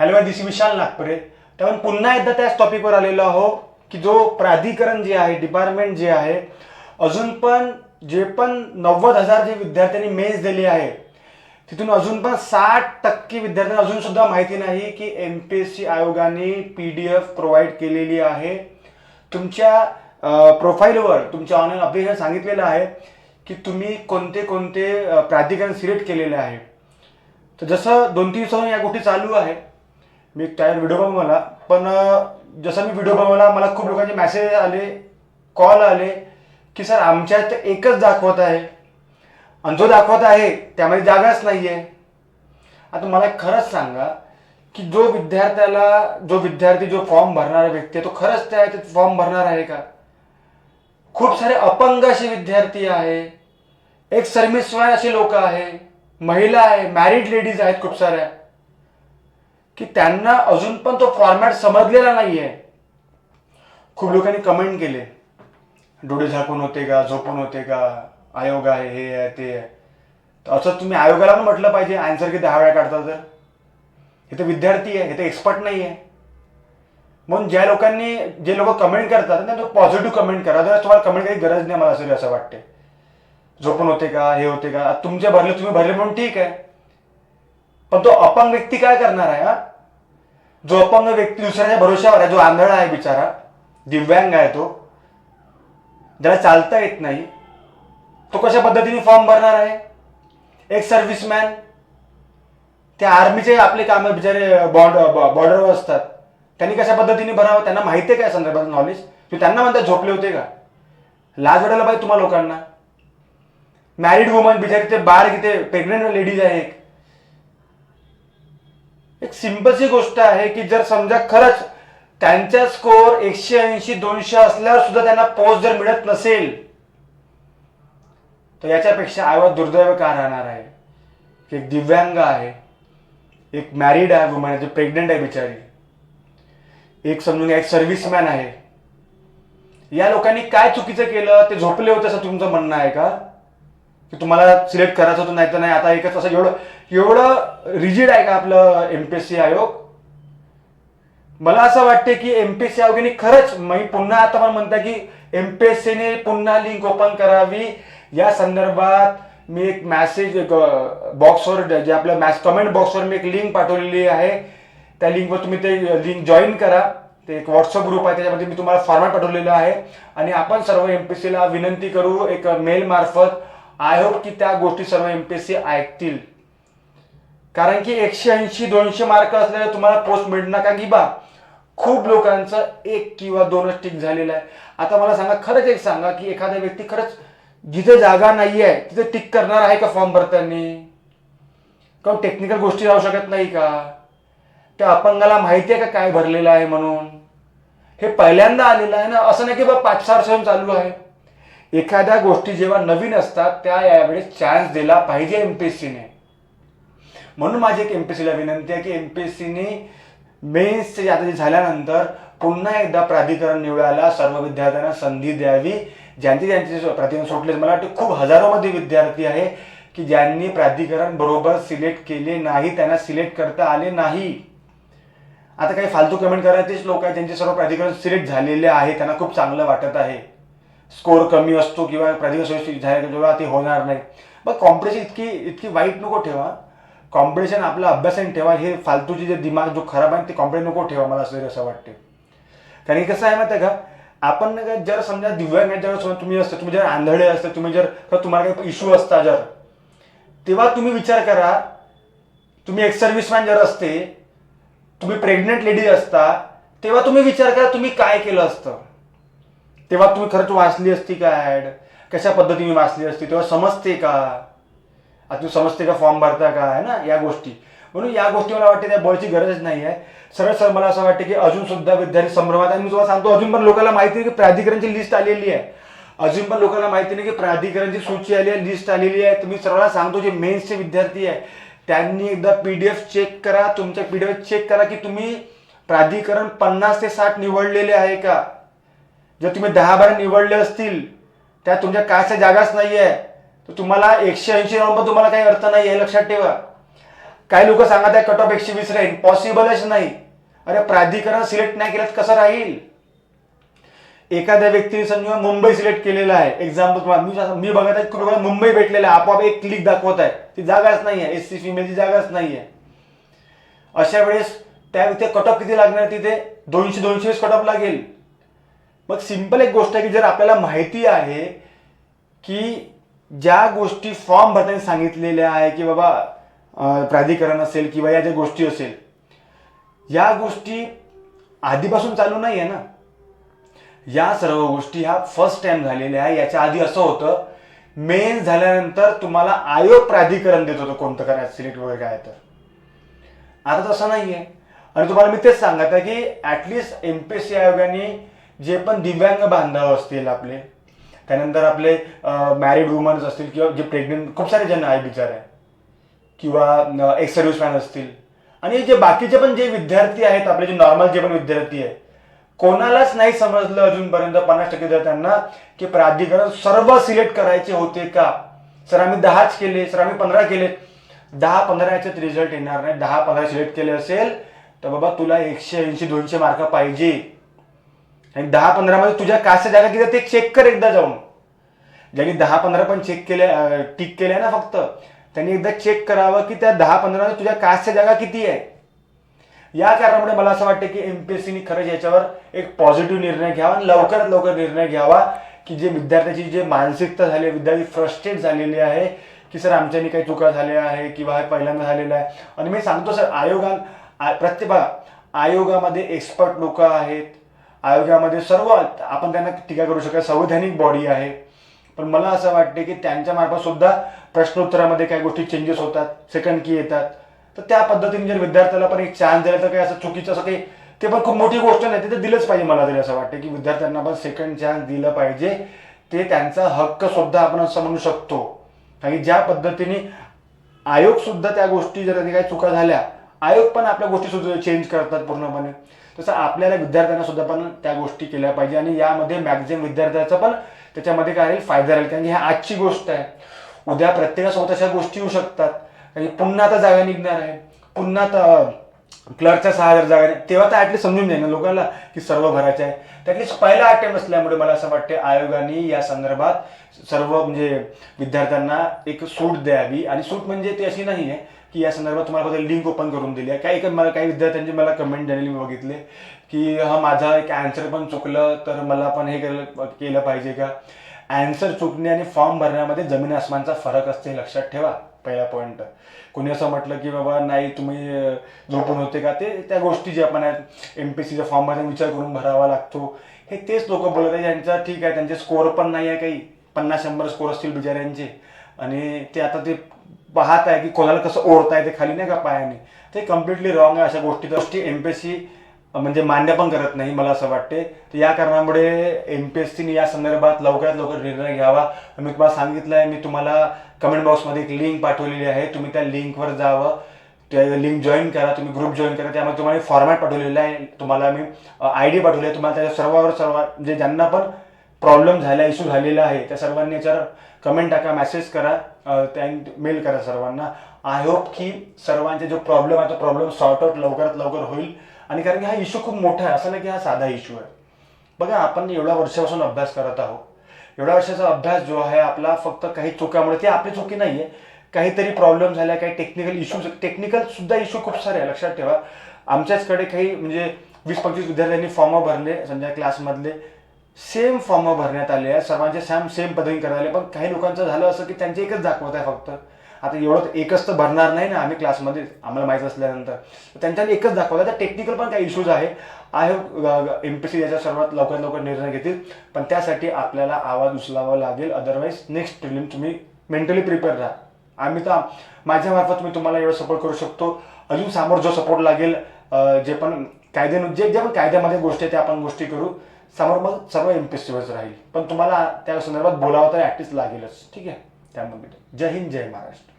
Hello दिस विशाल नागपुरे. त्यामुळे पुन्हा एकदा त्याच टॉपिकवर आलेलो आहो की जो प्राधिकरण जे आहे डिपार्टमेंट जे आहे अजून पण जे पण नव्वद हजार जे विद्यार्थ्यांनी मेन्स दिली आहे तिथून अजून पण साठ टक्के विद्यार्थ्यांना अजून सुद्धा माहिती नाही की एम पी एस सी आयोगाने पी डी एफ प्रोव्हाइड केलेली आहे. तुमच्या प्रोफाईलवर तुमच्या ऑनलाईन अप्लिकेशन सांगितलेलं आहे की तुम्ही कोणते कोणते प्राधिकरण सिलेक्ट केलेले आहे. तर जसं दोन तीन दिवसांनी या गोष्टी चालू आहे मी त्या व्हिडिओ बनवला पण जसं मी व्हिडिओ बनवला मला खूप लोकांचे मेसेज आले कॉल आले की सर आमच्यात एकच दाखवत आहे. आणि जो दाखवत आहे त्यामध्ये जागाच नाही आहे आता मला खरंच सांगा की जो विद्यार्थ्याला जो विद्यार्थी जो फॉर्म भरणारा व्यक्ती आहे तो खरंच त्या फॉर्म भरणार आहे का? खूप सारे अपंग असे विद्यार्थी आहे. एक सर्मिसवाय असे लोक आहे. महिला आहे. मॅरिड लेडीज आहेत खूप साऱ्या. की त्यांना अजून पण तो फॉर्मॅट समजलेला नाही आहे खूप लोकांनी कमेंट केले. डोळे झाकून होते का झोपून होते का आयोग आहे हे आहे ते आहे. तर असं तुम्ही आयोगाला पण म्हटलं पाहिजे आन्सर किती दहा वेळा काढता तर. हे तर विद्यार्थी आहे हे तर एक्सपर्ट नाही आहे म्हणून ज्या लोकांनी जे लोक कमेंट करतात त्यांना पॉझिटिव्ह कमेंट करा. जर तुम्हाला कमेंट काही गरज नाही मला असं असं वाटते झोपून होते का हे होते का तुमचे भरले तुम्ही भरले म्हणून ठीक आहे. पण तो अपंग व्यक्ती काय करणार आहे हा? जो अपंग व्यक्ती दुसऱ्याच्या भरोशावर आहे जो आंधळा आहे बिचारा दिव्यांग आहे तो ज्याला चालता येत नाही तो कशा पद्धतीने फॉर्म भरणार आहे? एक सर्व्हिसमॅन ते आर्मीचे आपले काम बिचारे बॉर्ड बॉर्डरवर असतात. त्यांनी कशा पद्धतीने भरावं त्यांना माहिती आहे काय संदर्भात नॉलेज तुम्ही त्यांना म्हणता झोपले होते का? लाज वाटायला पाहिजे तुम्हाला लोकांना. मॅरिड वुमन बिचारी ते बाळ किती प्रेग्नेंट लेडीज आहे एक. एक सिंपलची गोष्ट आहे की जर समजा खरंच त्यांचा स्कोअर एकशे ऐंशी दोनशे असल्यावर सुद्धा त्यांना पोच जर मिळत नसेल तर याच्यापेक्षा आयोग दुर्दैव का राहणार आहे? की एक दिव्यांग आहे एक मॅरिड आहे वुमन जे प्रेग्नेंट आहे बिचारी. एक समजून एक सर्व्हिसमॅन आहे. या लोकांनी काय चुकीचं केलं ते झोपले होते असं तुमचं म्हणणं आहे का? की तुम्हाला सिलेक्ट करायचं होतं नाही तर नाही. आता एकच असं एवढं एवढं रिजिड आहे का आपलं एम पी एस सी आयोग? मला असं वाटते की एम पी एस सी आयोगाने खरंच मी पुन्हा आता पण म्हणता की एम पी एस सीने पुन्हा लिंक ओपन करावी. या संदर्भात मी एक मॅसेज बॉक्सवर जे आपल्या मॅस कमेंट बॉक्सवर मी एक लिंक पाठवलेली आहे. त्या लिंकवर तुम्ही ते लिंक जॉईन करा. ते एक व्हॉट्सअप ग्रुप आहे त्याच्यामध्ये मी तुम्हाला फॉर्मॅट पाठवलेला आहे. आणि आपण सर्व एम पी सीला विनंती करू एक मेल मार्फत आय होप की त्या गोष्टी सर्व एम पी एस सी ऐकतील. कारण की एकशे ऐंशी दोनशे मार्क असलेले तुम्हाला पोस्ट मिळणार का की बा खूप लोकांचं एक किंवा दोनच टिक झालेलं आहे. आता मला सांगा खरंच एक सांगा की एखादा व्यक्ती खरंच जिथे जागा नाही आहे तिथे टिक करणार आहे का फॉर्म भरताना? का टेक्निकल गोष्टी राहू शकत नाही का? त्या अपंगाला माहिती आहे का काय भरलेलं आहे म्हणून? हे पहिल्यांदा आलेलं आहे ना? असं नाही की बा पाच सहा वर्षांपासून चालू आहे. एखाद्या गोष्टी जेव्हा नवीन असतात त्या यावेळेस चान्स दिला पाहिजे एम पी एस सीने म्हणून माझी एक एम पी एस सीला विनंती आहे की एम पी एस सीने मेन्स आता झाल्यानंतर पुन्हा एकदा प्राधिकरण निवडायला सर्व विद्यार्थ्यांना संधी द्यावी ज्यांचे ज्यांचे प्राधिकरण सुटले. मला वाटते खूप हजारोमध्ये विद्यार्थी आहे की ज्यांनी प्राधिकरण बरोबर सिलेक्ट केले नाही त्यांना सिलेक्ट करता आले नाही. आता काही फालतू कमेंट करायचेच लोक आहेत ज्यांचे सर्व प्राधिकरण सिलेक्ट झालेले आहे त्यांना खूप चांगलं वाटत आहे. स्कोर कमी असतो किंवा प्राधिकरण झाले ते होणार नाही. मग कॉम्पिटिशन इतकी इतकी वाईट नको ठेवा. कॉम्पिटिशन आपला अभ्यासाने ठेवा हे फालतूचे जे दिमाग जो खराब आहे ते कॉम्पिटिशन नको ठेवा मला असं असं वाटते कारण की कसं आहे माहिती आहे का? आपण जर समजा दिव्यांग जर तुम्ही असता तुम्ही जर आंधळे असता तुम्ही जर तुम्हाला काही इश्यू असता जर तेव्हा तुम्ही विचार करा तुम्ही एक्स सर्व्हिसमॅन जर असते तुम्ही प्रेग्नंट लेडीज असता तेव्हा तुम्ही विचार करा तुम्ही काय केलं असतं. तेव्हा तुम्ही खरंच वाचली असती का ॲड कशा पद्धतीने वाचली असती? तेव्हा समजते का? आता तू समजते का फॉर्म भरता का? आहे ना? या गोष्टी. म्हणून या गोष्टी मला वाटते त्या बळची गरजच नाही आहे. सरळ सर मला असं वाटतं की अजून सुद्धा विद्यार्थी संभ्रमात आणि मी तुम्हाला सांगतो अजून पण लोकांना माहिती आहे की प्राधिकरणची लिस्ट आलेली आहे. अजून पण लोकांना माहिती नाही की प्राधिकरणची सूची आली आहे लिस्ट आलेली आहे. तुम्ही सर्वांना सांगतो जे मेन्सचे विद्यार्थी आहे त्यांनी एकदा पी डी एफ चेक करा तुमच्या पी डी एफ चेक करा की तुम्ही प्राधिकरण पन्नास ते साठ निवडलेले आहे का? जर तुम्ही दहा बारा निवडले असतील त्या तुमच्या कायच्या जागाच नाही आहे तर तुम्हाला एकशे ऐंशी नंबर तुम्हाला काही अर्थ नाही आहे लक्षात ठेवा. काही लोक सांगत आहे कट ऑफ एकशे वीस राहील पॉसिबलच नाही. अरे प्राधिकरण सिलेक्ट नाही केलं तर कसं राहील? एखाद्या व्यक्तीने समजा मुंबई सिलेक्ट केलेला आहे. एक्झाम्पल तुम्हाला मी मी बघत आहे लोकांना मुंबई भेटलेलं आहे. आपोआप एक क्लिक दाखवत आहे. ती जागाच नाही आहे एस सी फिमेलची जागाच नाही आहे अशा वेळेस त्या तिथे कट ऑफ किती लागणार तिथे? दोनशे दोनशे वीस कट ऑफ लागेल. मग सिंपल एक गोष्ट आहे की जर आपल्याला माहिती आहे की ज्या गोष्टी फॉर्म भरताना सांगितलेल्या आहे की बाबा प्राधिकरण असेल किंवा या ज्या गोष्टी असेल या गोष्टी आधीपासून चालू नाही आहे ना. या सर्व गोष्टी ह्या फर्स्ट टाइम झालेल्या आहे. याच्या आधी असं होतं मेन झाल्यानंतर तुम्हाला आयोग प्राधिकरण देत होतं कोणतं करायचं सिलेक्ट वगैरे काय तर. आता तसं नाही आहे आणि तुम्हाला मी तेच सांगत आहे की ॲटलिस्ट एम पी सी आयोगाने जे पण दिव्यांग बांधव असतील आपले त्यानंतर आपले मॅरिड वुमन्स असतील किंवा जे प्रेग्नेंट खूप सारे जण आहे बिचारे. किंवा एक्स सर्व्हिसमॅन असतील. आणि जे बाकीचे पण जे विद्यार्थी आहेत आपले जे नॉर्मल जे पण विद्यार्थी आहे कोणालाच नाही समजलं अजूनपर्यंत पन्नास टक्के विद्यार्थ्यांना की प्राधिकरण सर्व सिलेक्ट करायचे होते का? सर आम्ही दहाच केले सर आम्ही पंधरा केले. दहा पंधरा याच्यात रिझल्ट येणार नाही. दहा पंधरा सिलेक्ट केले असेल तर बाबा तुला एकशे ऐंशी दोनशे मार्क पाहिजे. आणि दहा पंधरामध्ये तुझ्या कासच्या जागा किती ते चेक कर एकदा जाऊन. ज्यांनी दहा पंधरा पण चेक केल्या टिक केले ना फक्त त्यांनी एकदा चेक करावं की त्या दहा पंधरामध्ये तुझ्या कासच्या जागा किती आहे. या कारणामुळे मला असं वाटतं की एमपीएससीनी खरंच याच्यावर एक पॉझिटिव्ह निर्णय घ्यावा आणि लवकरात लवकर निर्णय घ्यावा की जे विद्यार्थ्याची जे मानसिकता झाली आहे, विद्यार्थी फ्रस्ट्रेट झालेली आहे की सर आमच्यानी काही चुका झाल्या आहे किंवा हे पहिल्यांदा झालेलं आहे. आणि मी सांगतो सर आयोगा आ- प्रत्येक बघा आयोगामध्ये एक्सपर्ट लोक आहेत. आयोगामध्ये सर्व आपण त्यांना टीका करू शकत संवैधानिक बॉडी आहे. पण मला असं वाटते की त्यांच्या मार्फत सुद्धा प्रश्नोत्तरामध्ये काही गोष्टी चेंजेस होतात सेकंड की येतात. तर त्या पद्धतीने जर विद्यार्थ्याला पण एक चान्स दिला तर काही असं चुकीचं असं काही ते पण खूप मोठी गोष्ट नाही ते तर दिलंच पाहिजे मला तरी असं वाटतं की विद्यार्थ्यांना पण सेकंड चान्स दिलं पाहिजे. ते त्यांचा हक्क सुद्धा आपण असं म्हणू शकतो. आणि ज्या पद्धतीने आयोग सुद्धा त्या गोष्टी जर काही चुका झाल्या आयोग पण आपल्या गोष्टी सुद्धा चेंज करतात पूर्णपणे. तसं आपल्याला विद्यार्थ्यांना सुद्धा पण त्या गोष्टी केल्या पाहिजे आणि यामध्ये मॅक्झिमम विद्यार्थ्याचा पण त्याच्यामध्ये काय राहील फायदा राहील. कारण की ह्या आजची गोष्ट आहे. उद्या प्रत्येकासोबत अशा गोष्टी येऊ शकतात. आणि पुन्हा आता जागा निघणार आहे. पुन्हा आता क्लर्कच्या सहा हजार जागा तेव्हा तर ॲटलीस्ट समजून जाईल ना लोकांना की सर्व भरायचं आहे. त्यातलीच पहिला अटेम्प्ट असल्यामुळे मला असं वाटते आयोगाने या संदर्भात सर्व म्हणजे विद्यार्थ्यांना एक सूट द्यावी. आणि सूट म्हणजे ती अशी नाही आहे की या संदर्भात तुम्हाला फक्त लिंक ओपन करून दिली आहे. काही मला काही विद्यार्थ्यांचे मला कमेंट झालेली मी बघितले की हा माझा एक अँसर पण चुकलं तर मला पण हे केलं केलं पाहिजे का? अँसर चुकणे आणि फॉर्म भरण्यामध्ये जमीन आसमानचा फरक असते हे लक्षात ठेवा पहिला पॉईंट कोणी असं म्हटलं की बाबा नाही तुम्ही झोपून होते का? ते त्या गोष्टी ज्या आपण आहेत एम पी सीच्या फॉर्ममध्ये विचार करून भरावा लागतो. हे तेच लोक बोलत आहे ज्यांचा ठीक आहे त्यांचे स्कोअर पण नाही आहे काही. पन्नास शंभर स्कोअर असतील बिचाऱ्यांचे. आणि ते आता ते पाहत आहे की कोणाला कसं ओढताय ते खाली नाही का पायाने? ते कम्प्लिटली रॉंग आहे अशा गोष्टी गोष्टी एम पी एस सी म्हणजे मान्य पण करत नाही मला असं वाटते. तर या कारणामुळे एम पी एस सीने या संदर्भात लवकरात लवकर निर्णय घ्यावा. मी तुम्हाला सांगितलं आहे मी तुम्हाला कमेंट बॉक्समध्ये एक लिंक पाठवलेली आहे. तुम्ही त्या लिंकवर जावं. त्या लिंक जॉईन करा तुम्ही ग्रुप जॉईन करा. त्यामध्ये तुम्हाला फॉर्मॅट पाठवलेला आहे. तुम्हाला मी आय डी पाठवली आहे. तुम्हाला त्याच्या सर्वावर सर्व म्हणजे ज्यांना पण प्रॉब्लेम झाला इश्यू झालेला आहे. त्या सर्वांनी याच्यावर कमेंट टाका मेसेज करा त्यांनी त्या मेल करा सर्वांना. आय होप की सर्वांचे जो प्रॉब्लेम आहे तो प्रॉब्लेम सॉर्ट आउट लवकरात लवकर होईल. आणि कारण की हा इश्यू खूप मोठा आहे असं नाही की हा साधा इश्यू आहे. बघा आपण एवढ्या वर्षापासून अभ्यास करत आहोत. एवढ्या वर्षाचा अभ्यास जो आहे आपला फक्त काही चुकामुळे ती आपली चुकी नाही आहे काहीतरी प्रॉब्लेम झाल्या काही टेक्निकल इश्यूज टेक्निकल सुद्धा इश्यू खूप सारे आहे लक्षात ठेवा. आमच्याचकडे काही म्हणजे वीस पंचवीस विद्यार्थ्यांनी फॉर्म भरले समजा क्लासमधले सेम फॉर्म भरण्यात आले आहे. सर्वांचे सॅम सेम पद्धतीने करण्यात आले. पण काही लोकांचं झालं असं की त्यांचे एकच दाखवत आहे फक्त. आता एवढं एकच तर भरणार नाही ना आम्ही क्लासमध्ये आम्हाला माहीत असल्यानंतर. तर त्यांच्याने एकच दाखवलं. तर टेक्निकल पण काही इश्यूज आहे. आहे एम पी सी याच्या सर्वात लवकरात लवकर निर्णय घेतील. पण त्यासाठी आपल्याला आवाज उचलावा लागेल. अदरवाईज नेक्स्ट प्रिलिम तुम्ही मेंटली प्रिपेअर राहा. आम्ही तर माझ्यामार्फत मी तुम्हाला एवढं सपोर्ट करू शकतो. अजून समोर जो सपोर्ट लागेल जे पण कायदे जे जे पण कायद्यामध्ये गोष्टी आहेत त्या आपण गोष्टी करू. समोर मग सर्व एम राहील. पण तुम्हाला त्या संदर्भात बोलावं तर ॲटलिस्ट लागेलच. ठीक आहे? त्यामुळे जय हिंद जय महाराष्ट्र.